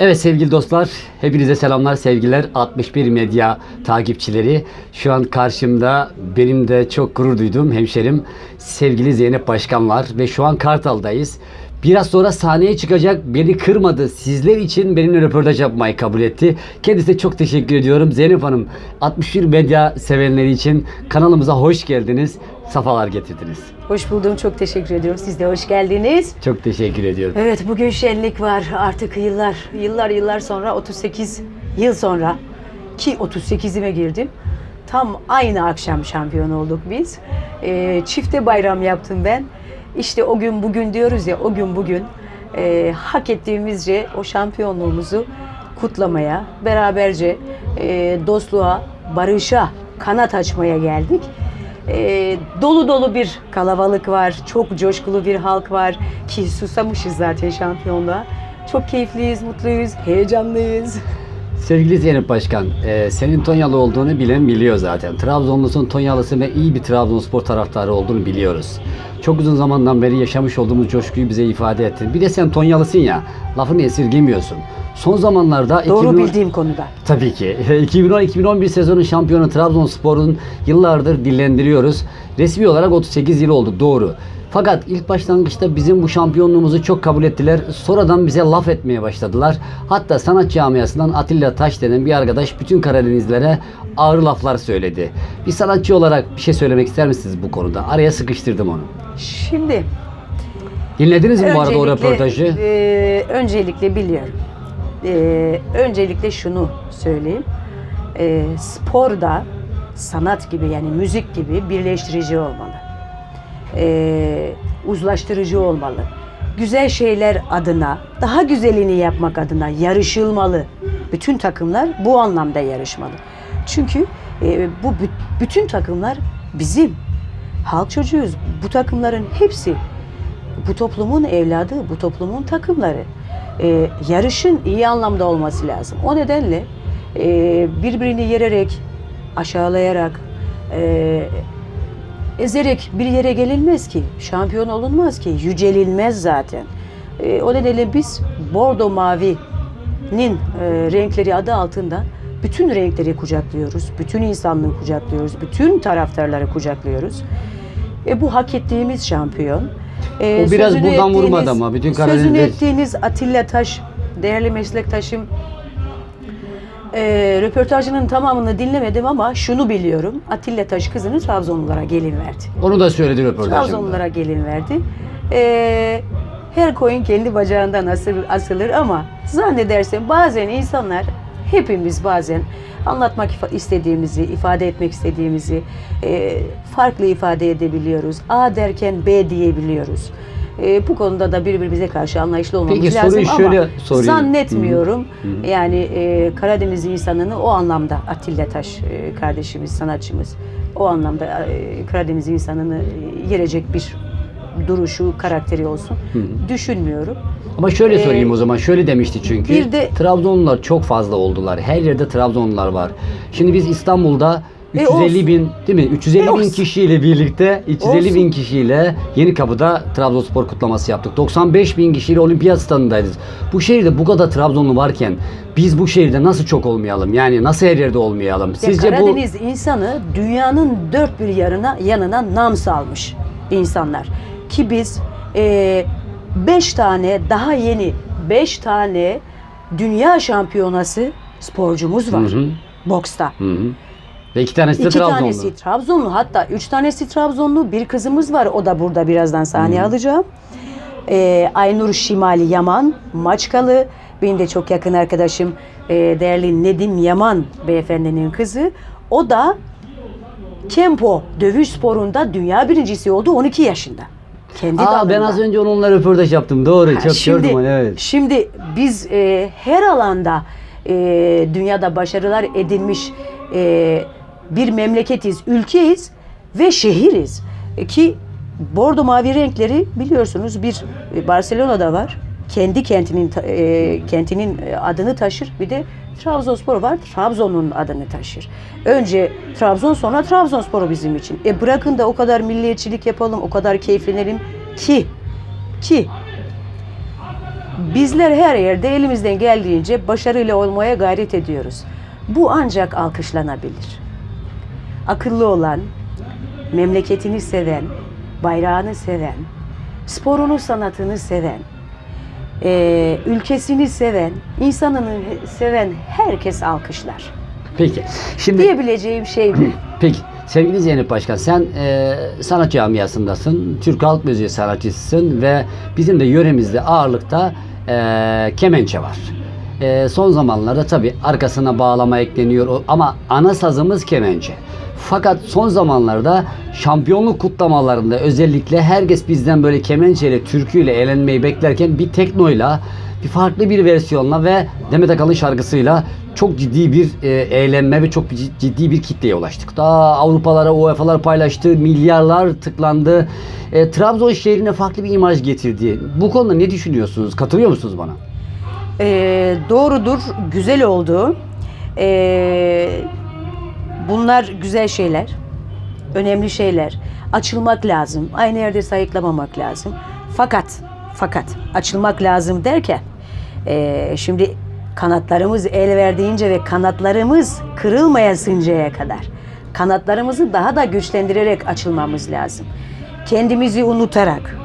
Evet sevgili dostlar, hepinize selamlar, sevgiler. 61 Medya takipçileri. Şu an karşımda benim de çok gurur duyduğum hemşerim sevgili Zeynep Başkan var ve şu an Kartal'dayız. Biraz sonra sahneye çıkacak, beni kırmadı. Sizler için benimle röportaj yapmayı kabul etti. Kendisine çok teşekkür ediyorum. Zeynep Hanım, 61 Medya sevenleri için kanalımıza hoş geldiniz. Safalar getirdiniz. Hoş buldum. Çok teşekkür ediyorum. Siz de hoş geldiniz. Çok teşekkür ediyorum. Evet bugün şenlik var. Artık yıllar, yıllar yıllar sonra 38 yıl sonra ki 38'ime girdim. Tam aynı akşam şampiyon olduk biz. Ee, çifte bayram yaptım ben. İşte o gün bugün diyoruz ya o gün bugün e, hak ettiğimizce o şampiyonluğumuzu kutlamaya, beraberce e, dostluğa, barışa kanat açmaya geldik. E, dolu dolu bir kalabalık var, çok coşkulu bir halk var ki susamışız zaten şampiyonluğa. Çok keyifliyiz, mutluyuz, heyecanlıyız. Sevgili Zeynep Başkan, e, senin Tonyalı olduğunu bilen biliyor zaten. Trabzonlusun Tonyalısı ve iyi bir Trabzonspor taraftarı olduğunu biliyoruz. Çok uzun zamandan beri yaşamış olduğumuz coşkuyu bize ifade ettin. Bir de sen Tonyalısın ya, lafını esirgemiyorsun. Son zamanlarda... Doğru 2010 bildiğim konuda. Tabii ki. 2010-2011 sezonu şampiyonu Trabzonspor'un yıllardır dillendiriyoruz. Resmi olarak 38 yıl oldu doğru. Fakat ilk başlangıçta bizim bu şampiyonluğumuzu çok kabul ettiler. Sonradan bize laf etmeye başladılar. Hatta sanat camiasından Atilla Taş denen bir arkadaş bütün Karadenizlilere ağır laflar söyledi. Bir sanatçı olarak bir şey söylemek ister misiniz bu konuda? Araya sıkıştırdım onu. Şimdi Dinlediniz mi bu arada o röportajı? e, öncelikle biliyorum. E, öncelikle şunu söyleyeyim. E, sporda sanat gibi yani müzik gibi birleştirici olmalı. E, uzlaştırıcı olmalı. Güzel şeyler adına, daha güzelini yapmak adına yarışılmalı. Bütün takımlar bu anlamda yarışmalı. Çünkü e, bu bü- bütün takımlar bizim. Halk çocuğuyuz. Bu takımların hepsi bu toplumun evladı, bu toplumun takımları. Ee, yarışın iyi anlamda olması lazım. O nedenle e, birbirini yererek, aşağılayarak, e, ezerek bir yere gelinmez ki. Şampiyon olunmaz ki. Yücelilmez zaten. E, o nedenle biz Bordo Mavi'nin e, renkleri adı altında bütün renkleri kucaklıyoruz. Bütün insanlığı kucaklıyoruz. Bütün taraftarları kucaklıyoruz. E, bu hak ettiğimiz şampiyon. E, O biraz sözünü buradan vurmadı ama bütün Sözünü Karadeniz'de- ettiğiniz Atilla Taş, değerli meslektaşım, e, röportajının tamamını dinlemedim ama şunu biliyorum. Atilla Taş kızını Trabzonlulara gelin verdi. Onu da söyledi röportajında. Trabzonlulara gelin verdi. E, her koyun kendi bacağından asılır, asılır ama zannedersem bazen insanlar hepimiz bazen anlatmak istediğimizi, ifade etmek istediğimizi e, farklı ifade edebiliyoruz. A derken B diyebiliyoruz. E, bu konuda da birbirimize karşı anlayışlı olmamız Peki, lazım soruyu ama şöyle sorayım. zannetmiyorum. Hı hı. Yani e, Karadeniz insanını o anlamda Atilla Taş e, kardeşimiz, sanatçımız o anlamda e, Karadeniz insanını e, yerecek bir duruşu, karakteri olsun düşünmüyorum. Ama şöyle Ee, sorayım o zaman. Şöyle demişti çünkü. bir de- Trabzonlular çok fazla oldular. Her yerde Trabzonlular var. Şimdi biz İstanbul'da E, 350 olsun. bin değil mi? 350 E, bin olsun. kişiyle birlikte 350 Olsun. bin kişiyle Yeni Kapı'da Trabzonspor kutlaması yaptık. 95 bin kişiyle Olimpiyat stadındayız. Bu şehirde bu kadar Trabzonlu varken biz bu şehirde nasıl çok olmayalım? Yani nasıl her yerde olmayalım? Ya Sizce bu Karadeniz insanı dünyanın dört bir yanına yanına nam salmış insanlar. Ki biz e, beş tane daha yeni beş tane dünya şampiyonası sporcumuz var Hı hı. boksta. Hı hı. Ve iki tanesi de İki Trabzonlu. tanesi Trabzonlu hatta üç tanesi Trabzonlu bir kızımız var o da burada birazdan sahneye alacağım. Ee, Aynur Şimali Yaman Maçkalı benim de çok yakın arkadaşım e, değerli Nedim Yaman beyefendinin kızı o da Kempo dövüş sporunda dünya birincisi oldu 12 yaşında. Kendi Aa, dalında. ben az önce onunla röportaj yaptım. Doğru. Çok şimdi, gördüm onu. Evet. Şimdi biz e, her alanda e, dünyada başarılar edinmiş e, bir memleketiz, ülkeyiz ve şehiriz. E, ki bordo mavi renkleri biliyorsunuz bir e, Barcelona'da var. Kendi kentinin e, kentinin adını taşır. Bir de Trabzonspor var. Trabzon'un adını taşır. Önce Trabzon sonra Trabzonspor bizim için. E bırakın da o kadar milliyetçilik yapalım, o kadar keyiflenelim ki ki Bizler her yerde elimizden geldiğince başarıyla olmaya gayret ediyoruz. Bu ancak alkışlanabilir. Akıllı olan, memleketini seven, bayrağını seven, sporunu, sanatını seven, eee, ülkesini seven, insanını seven herkes alkışlar. Peki. Şimdi Diyebileceğim şey bu. Peki sevgili Zeynep Başkan sen e, sanat camiasındasın. Türk halk müziği sanatçısısın ve bizim de yöremizde ağırlıkta e, kemençe var. E, son zamanlarda tabi arkasına bağlama ekleniyor ama ana sazımız kemençe. Fakat son zamanlarda şampiyonluk kutlamalarında özellikle herkes bizden böyle kemençeyle, türküyle eğlenmeyi beklerken bir teknoyla, bir farklı bir versiyonla ve Demet Akalın şarkısıyla çok ciddi bir e, eğlenme ve çok cid- ciddi bir kitleye ulaştık. Daha Avrupalara, UEFA'lar paylaştı, milyarlar tıklandı. E, Trabzon şehrine farklı bir imaj getirdi. Bu konuda ne düşünüyorsunuz? Katılıyor musunuz bana? Ee, doğrudur, güzel oldu. Ee, bunlar güzel şeyler, önemli şeyler. Açılmak lazım. Aynı yerde sayıklamamak lazım. Fakat, fakat açılmak lazım derken, ee, şimdi kanatlarımız el verdiğince ve kanatlarımız kırılmayasıncaya kadar kanatlarımızı daha da güçlendirerek açılmamız lazım. Kendimizi unutarak,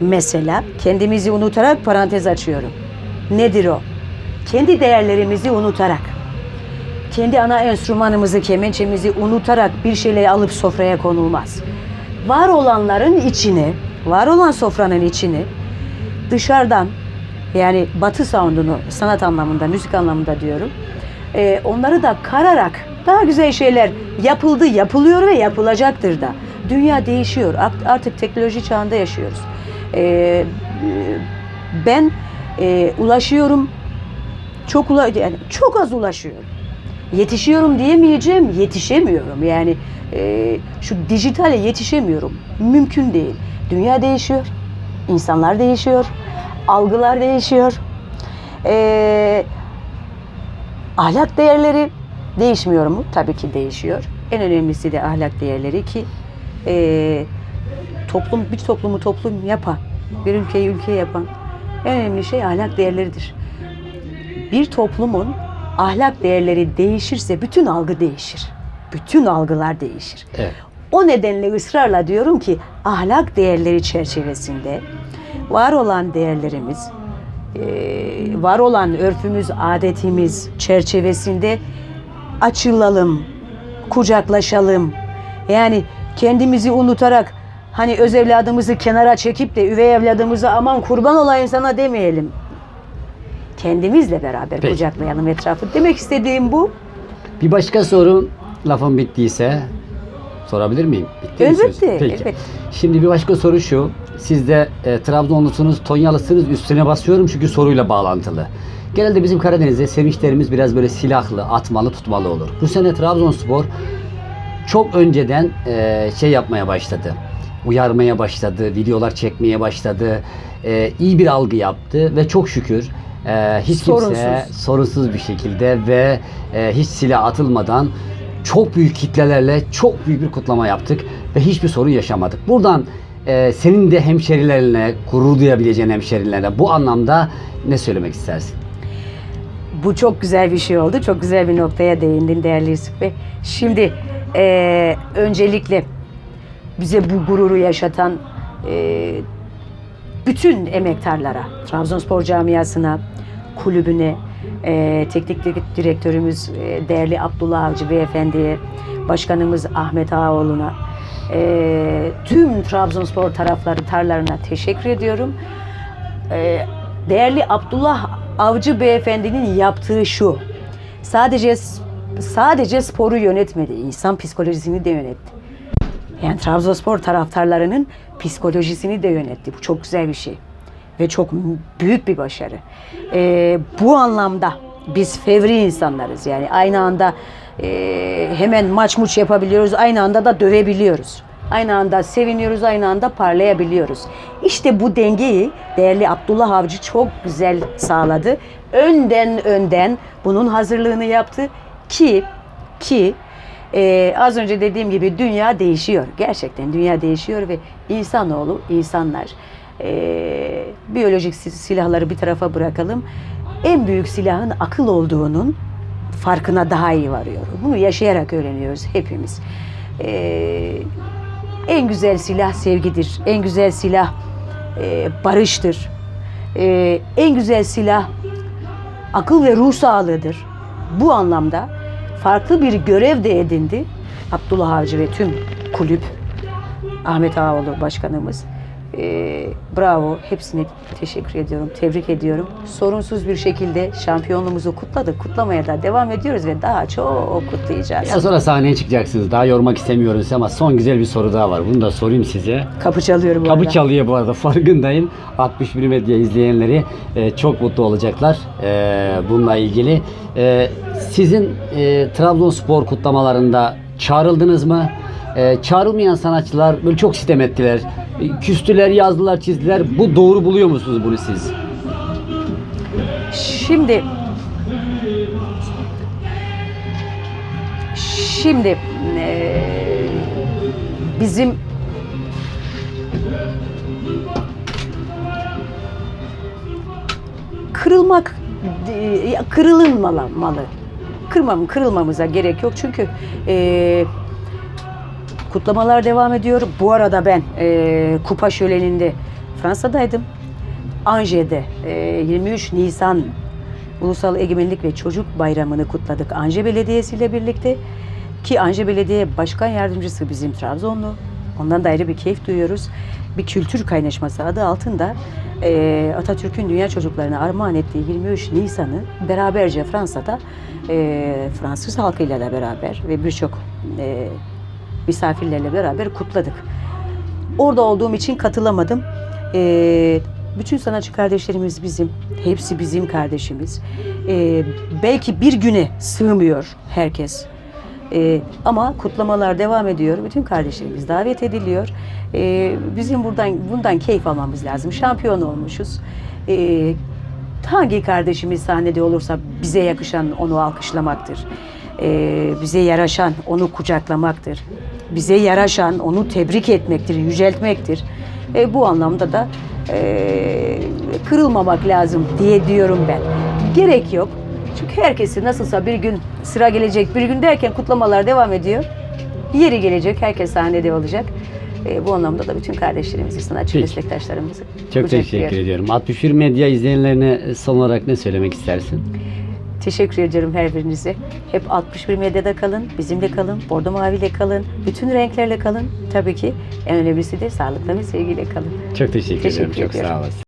Mesela kendimizi unutarak parantez açıyorum. Nedir o? Kendi değerlerimizi unutarak, kendi ana enstrümanımızı, kemençemizi unutarak bir şeyle alıp sofraya konulmaz. Var olanların içine, var olan sofranın içini dışarıdan yani batı sound'unu sanat anlamında, müzik anlamında diyorum. e, onları da kararak daha güzel şeyler yapıldı, yapılıyor ve yapılacaktır da. Dünya değişiyor. Art- Artık teknoloji çağında yaşıyoruz. E, ben e, ulaşıyorum. Çok ula yani çok az ulaşıyorum. Yetişiyorum diyemeyeceğim, yetişemiyorum. Yani e, şu dijitale yetişemiyorum. Mümkün değil. Dünya değişiyor, insanlar değişiyor, algılar değişiyor. E, ahlak değerleri değişmiyor mu? Tabii ki değişiyor. En önemlisi de ahlak değerleri ki e, toplum bir toplumu toplum yapan, bir ülkeyi ülke yapan en önemli şey ahlak değerleridir. Bir toplumun ahlak değerleri değişirse bütün algı değişir. Bütün algılar değişir. Evet. O nedenle ısrarla diyorum ki ahlak değerleri çerçevesinde var olan değerlerimiz, eee, var olan örfümüz, adetimiz çerçevesinde açılalım, kucaklaşalım. Yani kendimizi unutarak hani öz evladımızı kenara çekip de üvey evladımıza aman kurban olayım sana demeyelim. Kendimizle beraber Peki. kucaklayalım etrafı. Demek istediğim bu. Bir başka soru lafım bittiyse sorabilir miyim? Bitti mi Elbette, söz? Peki. elbette. Şimdi bir başka soru şu. Siz de e, Trabzonlusunuz, Tonyalısınız. Üstüne basıyorum çünkü soruyla bağlantılı. Genelde bizim Karadeniz'de sevinçlerimiz biraz böyle silahlı, atmalı, tutmalı olur. Bu sene Trabzonspor çok önceden e, şey yapmaya başladı. Uyarmaya başladı, videolar çekmeye başladı. E, iyi bir algı yaptı ve çok şükür e, hiç kimse Sorunsuz. sorunsuz bir şekilde ve e, hiç silah atılmadan çok büyük kitlelerle çok büyük bir kutlama yaptık ve hiçbir sorun yaşamadık. Buradan e, senin de hemşerilerine, gurur duyabileceğin hemşerilerine bu anlamda ne söylemek istersin? Bu çok güzel bir şey oldu. Çok güzel bir noktaya değindin değerli Yusuf Bey. Şimdi eee, öncelikle bize bu gururu yaşatan eee, bütün emektarlara, Trabzonspor camiasına, kulübüne, eee, teknik di- direktörümüz eee, değerli Abdullah Avcı Beyefendi'ye, başkanımız Ahmet Ağaoğlu'na, eee, tüm Trabzonspor tarafları tarlarına teşekkür ediyorum. Ee, değerli Abdullah Avcı beyefendinin yaptığı şu. Sadece sadece sporu yönetmedi, insan psikolojisini de yönetti. Yani Trabzonspor taraftarlarının psikolojisini de yönetti. Bu çok güzel bir şey ve çok büyük bir başarı. Ee, bu anlamda biz fevri insanlarız. Yani aynı anda e, hemen maç muç yapabiliyoruz, aynı anda da dövebiliyoruz. Aynı anda seviniyoruz, aynı anda parlayabiliyoruz. İşte bu dengeyi değerli Abdullah Avcı çok güzel sağladı. Önden önden bunun hazırlığını yaptı ki ki ee, az önce dediğim gibi dünya değişiyor. Gerçekten dünya değişiyor ve insanoğlu, insanlar Ee, biyolojik si- silahları bir tarafa bırakalım. En büyük silahın akıl olduğunun farkına daha iyi varıyor. Bunu yaşayarak öğreniyoruz hepimiz. Ee, en güzel silah sevgidir. En güzel silah e, barıştır. Ee, en güzel silah akıl ve ruh sağlığıdır. Bu anlamda farklı bir görev de edindi. Abdullah Avcı ve tüm kulüp, Ahmet Ağaoğlu başkanımız. Ee, bravo, hepsine teşekkür ediyorum, tebrik ediyorum. Sorunsuz bir şekilde şampiyonluğumuzu kutladık, kutlamaya da devam ediyoruz ve daha çok kutlayacağız. Biraz sonra sahneye çıkacaksınız. Daha yormak istemiyorum sizi ama son güzel bir soru daha var. Bunu da sorayım size. Kapı çalıyorum bu Kapı arada. çalıyor bu arada farkındayım. 61 Medya izleyenleri e, çok mutlu olacaklar e, bununla ilgili. E, sizin e, Trabzonspor kutlamalarında çağrıldınız mı? E, çağrılmayan sanatçılar böyle çok sitem ettiler. E, Küstüler, yazdılar, çizdiler. Bu doğru buluyor musunuz bunu siz? Şimdi şimdi eee, bizim kırılmak e, kırılınmalı malı. Kırmam, kırılmamıza gerek yok çünkü eee, kutlamalar devam ediyor. Bu arada ben eee, kupa şöleninde Fransa'daydım. Ange'de e, 23 Nisan Ulusal Egemenlik ve Çocuk Bayramı'nı kutladık Ange Belediyesi ile birlikte. Ki Ange Belediye Başkan Yardımcısı bizim Trabzonlu. Ondan da ayrı bir keyif duyuyoruz. Bir kültür kaynaşması adı altında e, Atatürk'ün dünya çocuklarına armağan ettiği 23 Nisan'ı beraberce Fransa'da e, Fransız halkıyla da beraber ve birçok e, misafirlerle beraber kutladık. Orada olduğum için katılamadım. Ee, bütün sanatçı kardeşlerimiz bizim. Hepsi bizim kardeşimiz. Ee, belki bir güne sığmıyor herkes. Ee, ama kutlamalar devam ediyor. Bütün kardeşlerimiz davet ediliyor. Ee, bizim buradan bundan keyif almamız lazım. Şampiyon olmuşuz. Ee, hangi kardeşimiz sahnede olursa bize yakışan onu alkışlamaktır. Ee, bize yaraşan onu kucaklamaktır. Bize yaraşan onu tebrik etmektir, yüceltmektir. Ee, bu anlamda da ee, kırılmamak lazım diye diyorum ben. Gerek yok. Çünkü herkesi nasılsa bir gün sıra gelecek, bir gün derken kutlamalar devam ediyor. Yeri gelecek, herkes sahnede olacak. Ee, bu anlamda da bütün kardeşlerimizi, sanatçı Peki. meslektaşlarımızı Çok teşekkür ediyorum. 61 Medya izleyenlerine son olarak ne söylemek istersin? Teşekkür ediyorum her birinize. Hep 61 medyada kalın, bizimle kalın, bordo maviyle kalın, bütün renklerle kalın. Tabii ki en önemlisi de sağlıkla ve sevgiyle kalın. Çok teşekkür, Teşekkür ediyorum. Çok sağ olasın.